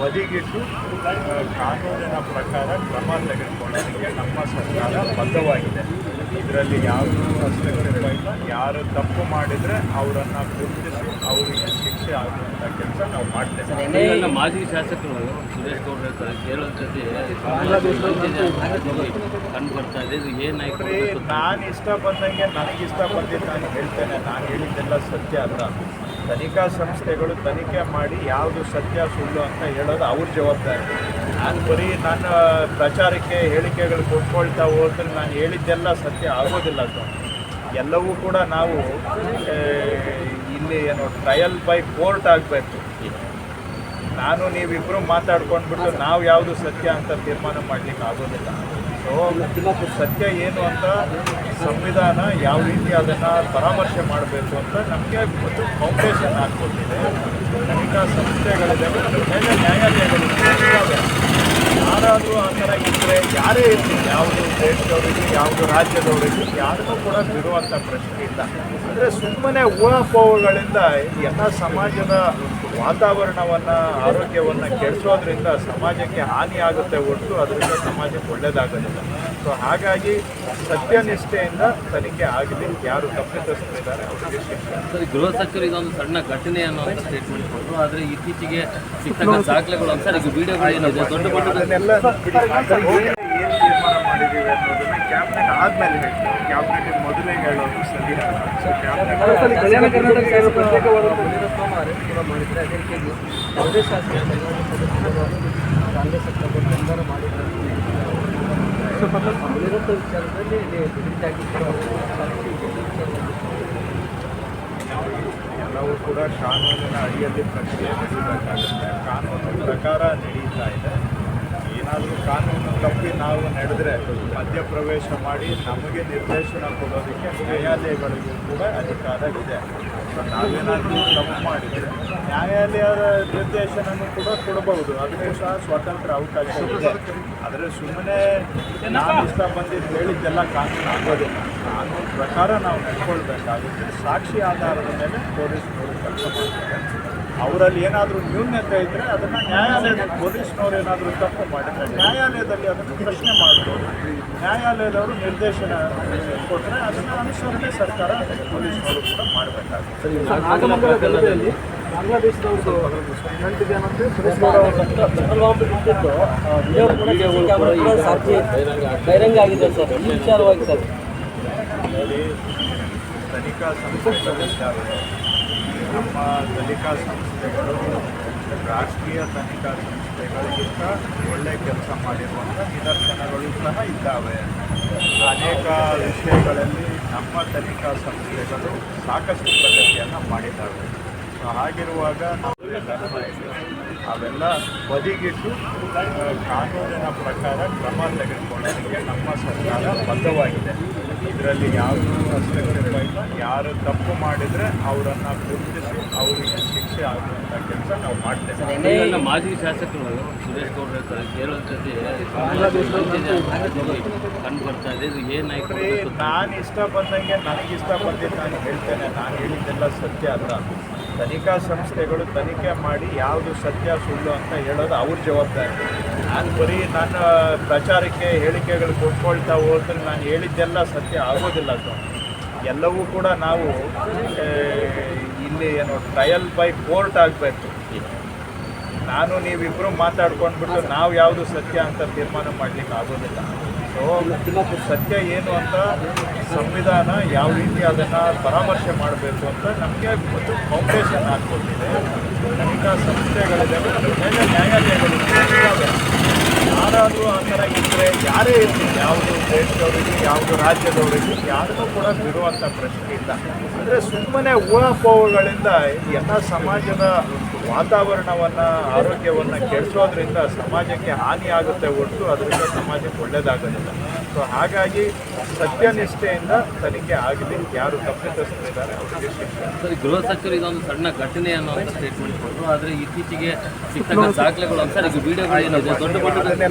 ಬದಿಗಿಟ್ಟು ಕಾನೂನಿನ ಪ್ರಕಾರ ಕ್ರಮ ತೆಗೆದುಕೊಳ್ಳೋದಕ್ಕೆ ನಮ್ಮ ಸರ್ಕಾರ ಬದ್ಧವಾಗಿದೆ. ಇದರಲ್ಲಿ ಯಾವುದೂ ಹಸ್ತಕ್ಷೇಪ ಇಲ್ಲ ಯಾರು ತಪ್ಪು ಮಾಡಿದರೆ ಅವರನ್ನು ಗುರುತಿಸಿ ಅವರಿಗೆ ಶಿಕ್ಷೆ ಆಗುವಂಥ ಕೆಲಸ ನಾವು ಮಾಡ್ತೇವೆ. ಮಾಜಿ ಶಾಸಕರು ಸುರೇಶ್ ಗೌಡ್ರ ಕೇರಳ ಜೊತೆ ಕಂಡು ಬರ್ತಾ ಇದೆ. ಇದು ಏನಾಯ್ತು ನಾನು ಇಷ್ಟ ಬಂದಂಗೆ ನನಗಿಷ್ಟ ಬಂದಿದ್ದು ನಾನು ಹೇಳ್ತೇನೆ. ನಾನು ಹೇಳಿದ್ದೆಲ್ಲ ಸತ್ಯ ಅಲ್ಲ. ತನಿಖಾ ಸಂಸ್ಥೆಗಳು ತನಿಖೆ ಮಾಡಿ ಯಾವುದು ಸತ್ಯ ಸುಳ್ಳು ಅಂತ ಹೇಳೋದು ಅವ್ರ ಜವಾಬ್ದಾರಿ. ನಾನು ಬರೀ ನನ್ನ ಪ್ರಚಾರಕ್ಕೆ ಹೇಳಿಕೆಗಳು ಕೊಟ್ಕೊಳ್ತಾ ಹೋದ್ರೆ ನಾನು ಹೇಳಿದ್ದೆಲ್ಲ ಸತ್ಯ ಆಗೋದಿಲ್ಲ ಸರ್ ಎಲ್ಲವೂ ಕೂಡ ನಾವು ಇಲ್ಲಿ ಏನು ಟ್ರಯಲ್ ಬೈ ಕೋರ್ಟ್ ಆಗಬೇಕು. ನಾನು ನೀವಿಬ್ಬರು ಮಾತಾಡ್ಕೊಂಡ್ಬಿಟ್ಟು ನಾವು ಯಾವುದು ಸತ್ಯ ಅಂತ ತೀರ್ಮಾನ ಮಾಡ್ಲಿಕ್ಕೆ ಆಗೋದಿಲ್ಲ. ಸೊ ಸತ್ಯ ಏನು ಅಂತ ಸಂವಿಧಾನ ಯಾವ ರೀತಿ ಅದನ್ನು ಪರಾಮರ್ಶೆ ಮಾಡಬೇಕು ಅಂತ ನಮಗೆ ಒಂದು ಫೌಂಡೇಶನ್ ಹಾಕ್ಕೊಟ್ಟಿದೆ. ತನಿಖಾ ಸಂಸ್ಥೆಗಳಿದ್ದಾವೆ ಮೇಲೆ ನ್ಯಾಯಾಲಯಗಳು. ಯಾರಾದರೂ ಆ ಥರ ಇದ್ದರೆ ಯಾರೇ ಇರಲಿ, ಯಾವುದು ದೇಶದವರಿಗೆ, ಯಾವುದು ರಾಜ್ಯದವರಿಗೆ, ಯಾರಿಗೂ ಕೂಡ ಬಿಡುವಂಥ ಪ್ರಶ್ನೆ ಇಲ್ಲ. ಅಂದರೆ ಸುಮ್ಮನೆ ಊಹಾಪೋಹಗಳಿಂದ ಎಲ್ಲ ಸಮಾಜದ ವಾತಾವರಣವನ್ನು, ಆರೋಗ್ಯವನ್ನು ಕೆಡಿಸೋದ್ರಿಂದ ಸಮಾಜಕ್ಕೆ ಹಾನಿಯಾಗುತ್ತೆ ಹೊರತು ಅದರಿಂದ ಸಮಾಜಕ್ಕೆ ಒಳ್ಳೆಯದಾಗೋದಿಲ್ಲ ಸೊ ಹಾಗಾಗಿ ಸತ್ಯನಿಷ್ಠೆಯಿಂದ ತನಿಖೆ ಆಗಲಿ ಯಾರು ತಪ್ಪಿತಸ್ಥರಿದ್ದಾರೆ ಅವರಿಗೆ ಶಿಕ್ಷೆ ಸರಿ ಗೃಹ ಸಚಿವರು ಇದೊಂದು ಸಣ್ಣ ಘಟನೆ ಅನ್ನೋದು ಸ್ಟೇಟ್ಮೆಂಟ್ ಕೊಟ್ಟರು. ಆದರೆ ಇತ್ತೀಚೆಗೆ ಸಿಕ್ಕ ದಾಖಲೆಗಳು ಅಂತ ಸರ್ ಈಗ ವಿಡಿಯೋಗಳು ಏನಿದೆ ದೊಡ್ಡ ಮಟ್ಟದ ಅದನ್ನೆಲ್ಲ. ಏನು ತೀರ್ಮಾನ ಮಾಡಿದ್ದೀವಿ ಅನ್ನೋದನ್ನ ಕ್ಯಾಬಿನೆಟ್ ಆದ್ಮೇಲೆ ಹೇಳ್ತೀವಿ ಕ್ಯಾಬಿನೆಟ್ ಮೊದಲೇ ಹೇಳೋದು ಸರಿ. ಸೊ ಕ್ಯಾಬಿನೆಟ್ ಮಾಡಿದ್ರೆ ಎಲ್ಲವೂ ಕೂಡ ಕಾನೂನಿನ ಅಡಿಯಲ್ಲಿ ಪ್ರಕ್ರಿಯೆ ನಡೆಯಬೇಕಾಗುತ್ತೆ ಕಾನೂನು ಪ್ರಕಾರ ನಡೀತಾ ಇದೆ. ಏನಾದರೂ ಕಾನೂನು ತಪ್ಪಿ ನಾವು ನಡೆದರೆ ಮಧ್ಯಪ್ರವೇಶ ಮಾಡಿ ನಮಗೆ ನಿರ್ದೇಶನ ಕೊಡೋದಕ್ಕೆ ನ್ಯಾಯಾಲಯಗಳಿಗೂ ಕೂಡ ಅಧಿಕಾರ ಇದೆ. ನಾವೇನಾದರೂ ತಪ್ಪು ಮಾಡಿದರೆ ನ್ಯಾಯಾಲಯದ ನಿರ್ದೇಶನವನ್ನು ಕೂಡ ಕೊಡಬಹುದು. ಅದಕ್ಕೂ ಸಹ ಸ್ವತಂತ್ರ ಅವಕಾಶ ಇದೆ. ಆದರೆ ಸುಮ್ಮನೆ ನಾನು ಇಷ್ಟ ಬಂದಿದ್ದು ಹೇಳಿದ್ದೆಲ್ಲ ಕಾನೂನು ಆಗೋದಿಲ್ಲ. ಕಾನೂನು ಪ್ರಕಾರ ನಾವು ನಡ್ಕೊಳ್ಬೇಕಾಗುತ್ತೆ. ಸಾಕ್ಷಿ ಆಧಾರದ ಮೇಲೆ ಪೊಲೀಸ್ನವರು ಕೆಲಸ ಮಾಡ್ತಾರೆ. ಅವರಲ್ಲಿ ಏನಾದರೂ ನ್ಯೂನ್ಯತೆ ಇದ್ದರೆ ಅದನ್ನು ನ್ಯಾಯಾಲಯದ ಪೊಲೀಸ್ನವ್ರು ಏನಾದರೂ ತಪ್ಪು ಮಾಡಿದರೆ ನ್ಯಾಯಾಲಯದಲ್ಲಿ ಅದನ್ನು ಪ್ರಶ್ನೆ ಮಾಡ್ಬೋದು ನ್ಯಾಯಾಲಯದವರು ನಿರ್ದೇಶನ ಕೊಟ್ಟರೆ ಅದನ್ನು ಅನುಸರಣೆ ಸರ್ಕಾರ ಪೊಲೀಸ್ನವರು ಕೂಡ ಮಾಡಬೇಕಾಗುತ್ತೆ ಬಹಿರಂಗ ಆಗಿದೆ ಸರ್ ಈ ವಿಚಾರವಾಗಿ ಸರ್ ತನಿಖಾ ಸಂಸ್ಥೆಗಳಿದ್ದಾವೆ ನಮ್ಮ ತನಿಖಾ ಸಂಸ್ಥೆಗಳು, ರಾಷ್ಟ್ರೀಯ ತನಿಖಾ ಸಂಸ್ಥೆಗಳಿಗಿಂತ ಒಳ್ಳೆ ಕೆಲಸ ಮಾಡಿರುವಂಥ ನಿದರ್ಶನಗಳು ಸಹ ಇದ್ದಾವೆ. ಅನೇಕ ವಿಷಯಗಳಲ್ಲಿ ನಮ್ಮ ತನಿಖಾ ಸಂಸ್ಥೆಗಳು ಸಾಕಷ್ಟು ಪ್ರಗತಿಯನ್ನು ಮಾಡಿದ್ದಾವೆ. ಹಾಗಿರುವಾಗ ಅವೆಲ್ಲ ಬದಿಗಿಟ್ಟು ಕಾನೂನಿನ ಪ್ರಕಾರ ಕ್ರಮ ತೆಗೆದುಕೊಳ್ಳೋದಕ್ಕೆ ನಮ್ಮ ಸರ್ಕಾರ ಬದ್ಧವಾಗಿದೆ. ಇದರಲ್ಲಿ ಯಾವುದೂ ಹಸ್ತಕ್ಷೇಪ ಇಲ್ಲ ಯಾರು ತಪ್ಪು ಮಾಡಿದರೆ ಅವರನ್ನು ಗುರುತಿಸಿ ಅವರಿಗೆ ಶಿಕ್ಷೆ ಆಗುವಂಥ ಕೆಲಸ ನಾವು ಮಾಡ್ತೇವೆ. ಮಾಜಿ ಶಾಸಕರು ಸುರೇಶ್ ಗೌಡ್ರ ಕಂಡು ಬರ್ತಾ ಇದೆ. ಇದು ಏನಾಯ್ತು ನಾನು ಇಷ್ಟ ಬಂದಂಗೆ ನನಗೆ ಇಷ್ಟ ಬಂದಿದ್ದು ನಾನು ಹೇಳ್ತೇನೆ. ನಾನು ಹೇಳಿದ್ದೆಲ್ಲ ಸತ್ಯ ಅಲ್ಲ. ತನಿಖಾ ಸಂಸ್ಥೆಗಳು ತನಿಖೆ ಮಾಡಿ ಯಾವುದು ಸತ್ಯ ಸುಳ್ಳು ಅಂತ ಹೇಳೋದು ಅವ್ರ ಜವಾಬ್ದಾರಿ. ನಾನು ಬರೀ ನನ್ನ ಪ್ರಚಾರಕ್ಕೆ ಹೇಳಿಕೆಗಳು ಕೊಟ್ಕೊಳ್ತಾ ಹೋದ್ರೆ ನಾನು ಹೇಳಿದ್ದೆಲ್ಲ ಸತ್ಯ ಆಗೋದಿಲ್ಲ ಸರ್ ಎಲ್ಲವೂ ಕೂಡ ನಾವು ಇಲ್ಲಿ ಏನು ಟ್ರಯಲ್ ಬೈ ಕೋರ್ಟ್ ಆಗಬೇಕು. ನಾನು ನೀವಿಬ್ಬರು ಮಾತಾಡ್ಕೊಂಡ್ಬಿಟ್ಟು ನಾವು ಯಾವುದು ಸತ್ಯ ಅಂತ ತೀರ್ಮಾನ ಮಾಡ್ಲಿಕ್ಕೆ ಆಗೋದಿಲ್ಲ. ಸೊ ಸತ್ಯ ಏನು ಅಂತ ಸಂವಿಧಾನ ಯಾವ ರೀತಿ ಅದನ್ನು ಪರಾಮರ್ಶೆ ಮಾಡಬೇಕು ಅಂತ ನಮಗೆ ಒಂದು ಫೌಂಡೇಶನ್ ಹಾಕ್ಕೊಟ್ಟಿದೆ ತನಿಖಾ ಸಂಸ್ಥೆಗಳಿದ್ದಾವೆ ಮೇಲೆ ನ್ಯಾಯಾಲಯಗಳು. ಯಾರಾದರೂ ಆ ಥರ ಇದ್ದರೆ ಯಾರೇ ಇರಲಿ, ಯಾವುದು ದೇಶದವರಿಗೆ, ಯಾವುದು ರಾಜ್ಯದವರಿಗೆ, ಯಾರಿಗೂ ಕೂಡ ಬಿಡುವಂಥ ಪ್ರಶ್ನೆ ಇಲ್ಲ. ಅಂದರೆ ಸುಮ್ಮನೆ ಊಹಾಪೋಹಗಳಿಂದ ಎಲ್ಲ ಸಮಾಜದ ವಾತಾವರಣವನ್ನು ಆರೋಗ್ಯವನ್ನು ಕೆಡಿಸೋದ್ರಿಂದ ಸಮಾಜಕ್ಕೆ ಹಾನಿ ಆಗುತ್ತೆ ಹೊರತು ಅದರಿಂದ ಸಮಾಜಕ್ಕೆ ಒಳ್ಳೆಯದಾಗೋದಿಲ್ಲ ಸೊ ಹಾಗಾಗಿ ಸತ್ಯನಿಷ್ಠೆಯಿಂದ ತನಿಖೆ ಆಗಲಿ ಯಾರು ತಪ್ಪಿತಸ್ಥರಿದ್ದಾರೆ ಅವರಿಗೆ ಸರಿ ಗೃಹ ಸಚಿವರು ಇದೊಂದು ಸಣ್ಣ ಘಟನೆ ಅನ್ನೋ ಸ್ಟೇಟ್ಮೆಂಟ್ ಕೊಟ್ಟರು. ಆದರೆ ಇತ್ತೀಚೆಗೆ ಸಿಕ್ಕ ದಾಖಲೆಗಳು ಅಂತ ಸರ್ ಈಗ ವಿಡಿಯೋಗಳು ಏನಿದೆ ದೊಡ್ಡ ಮಟ್ಟದ ಅದನ್ನೆಲ್ಲ